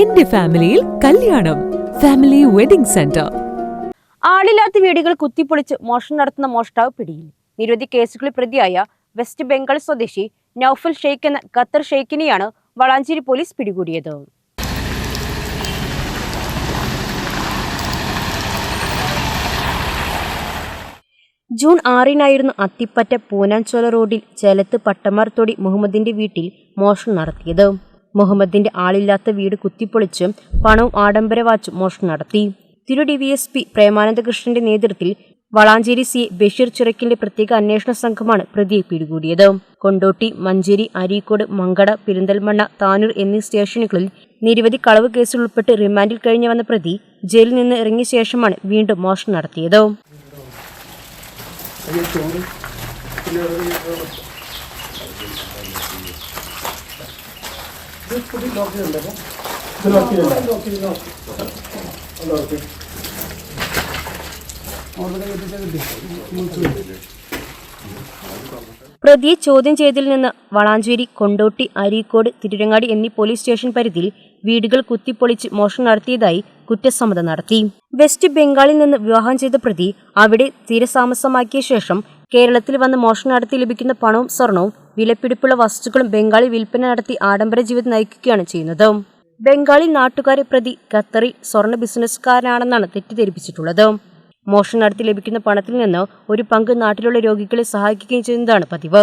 എന്റെ ഫാമിലിയിൽ കല്യാണം. ഫാമിലി വെഡിംഗ് സെന്റർ ആളില്ലാത്ത വീടുകൾ കുത്തിപ്പൊളിച്ച് മോഷണം നടത്തുന്ന മോഷ്ടാവ് പിടിയിൽ. നിരവധി കേസുകളിൽ പ്രതിയായ വെസ്റ്റ് ബംഗാൾ സ്വദേശി നൌഫൽ ഷെയ്ഖ് എന്ന ഖത്തർ ഷെയ്ഖിനെയാണ് വളാഞ്ചേരി പോലീസ് പിടികൂടിയത്. ജൂൺ ആറിനായിരുന്നു അത്തിപ്പറ്റ പൂനാഞ്ചോല റോഡിൽ ചേലത്ത് പട്ടമാർത്തോടി മുഹമ്മദിന്റെ വീട്ടിൽ മോഷണം നടത്തിയത്. മുഹമ്മദിന്റെ ആളില്ലാത്ത വീട് കുത്തിപ്പൊളിച്ച് പണവും ആഡംബരവാച്ചും മോഷണം നടത്തി. തിരു ഡി വി എസ് പി പ്രേമാനന്ദകൃഷ്ണന്റെ നേതൃത്വത്തിൽ വളാഞ്ചേരി സി ബഷീർ ചിറക്കിന്റെ പ്രത്യേക അന്വേഷണ സംഘമാണ് പ്രതിയെ പിടികൂടിയത്. കൊണ്ടോട്ടി മഞ്ചേരി അരീക്കോട് മങ്കട പെരിന്തൽമണ്ണ താനൂർ എന്നീ സ്റ്റേഷനുകളിൽ നിരവധി കളവ് കേസിൽ ഉൾപ്പെട്ട് റിമാൻഡിൽ കഴിഞ്ഞു വന്ന പ്രതി ജയിലിൽ നിന്ന് ഇറങ്ങിയ ശേഷമാണ് വീണ്ടും മോഷണം നടത്തിയത്. പ്രതിയെ ചോദ്യം ചെയ്തതിൽ നിന്ന് വളാഞ്ചേരി കൊണ്ടോട്ടി അരീക്കോട് തിരുരങ്ങാടി എന്നീ പോലീസ് സ്റ്റേഷൻ പരിധിയിൽ വീടുകൾ കുത്തിപ്പൊളിച്ച് മോഷണം നടത്തിയതായി കുറ്റസമ്മതം നടത്തി. വെസ്റ്റ് ബംഗാളിൽ നിന്ന് വിവാഹം ചെയ്ത പ്രതി അവിടെ തീരസാമസമാക്കിയ ശേഷം കേരളത്തിൽ വന്ന് മോഷണം നടത്തി ലഭിക്കുന്ന പണവും സ്വർണവും വിലപിടിപ്പുള്ള വസ്തുക്കളും ബംഗാളി വിൽപ്പന നടത്തി ആഡംബര ജീവിതം നയിക്കുകയാണ് ചെയ്യുന്നത്. ബംഗാളി നാട്ടുകാരെ പ്രതി ഖത്തറി സ്വർണ ബിസിനസ്സുകാരനാണെന്നാണ് തെറ്റിദ്ധരിപ്പിച്ചിട്ടുള്ളത്. മോഷണം നടത്തി ലഭിക്കുന്ന പണത്തിൽ നിന്ന് ഒരു പങ്ക് നാട്ടിലുള്ള രോഗികളെ സഹായിക്കുകയും ചെയ്യുന്നതാണ് പതിവ്.